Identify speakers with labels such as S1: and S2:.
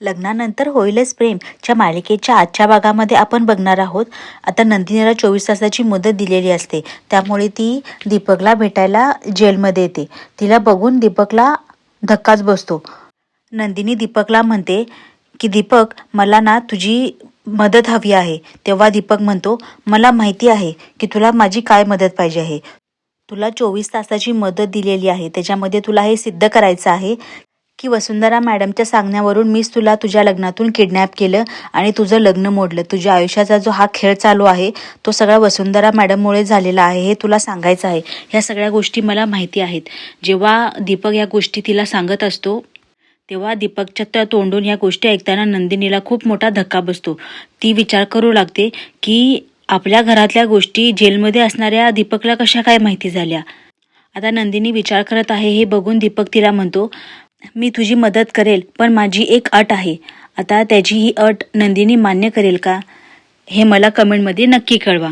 S1: लग्नानंतर होईलच प्रेमच्या मालिकेच्या आजच्या भागामध्ये आपण बघणार आहोत. आता नंदिनीला चोवीस तासाची मुदत दिलेली असते. त्यामुळे ती दीपकला भेटायला जेलमध्ये येते. तिला बघून दीपकला धक्काच बसतो. नंदिनी दीपकला म्हणते की दीपक मला ना तुझी मदत हवी आहे. तेव्हा दीपक म्हणतो मला माहिती आहे की तुला माझी काय मदत पाहिजे आहे. तुला चोवीस तासाची मदत दिलेली आहे. त्याच्यामध्ये तुला हे सिद्ध करायचं आहे की वसुंधरा मॅडमच्या सांगण्यावरून मीच तुला तुझ्या लग्नातून किडनॅप केलं आणि तुझं लग्न मोडलं. तुझ्या आयुष्याचा जो हा खेळ चालू आहे तो सगळा वसुंधरा मॅडममुळे झालेला आहे हे तुला सांगायचं आहे. ह्या सगळ्या गोष्टी मला माहिती आहेत. जेव्हा दीपक या गोष्टी तिला सांगत असतो तेव्हा दीपकच्या त्या तोंडून या गोष्टी ऐकताना नंदिनीला खूप मोठा धक्का बसतो. ती विचार करू लागते की आपल्या घरातल्या गोष्टी जेलमध्ये असणाऱ्या दीपकला कशा काय माहिती झाल्या? आता नंदिनी विचार करत आहे हे बघून दीपक तिला म्हणतो मी तुझी मदत करेल पण माझी एक अट आहे. आता त्याची ही अट नंदिनी मान्य करेल का? हे मला कमेंटमध्ये नक्की कळवा.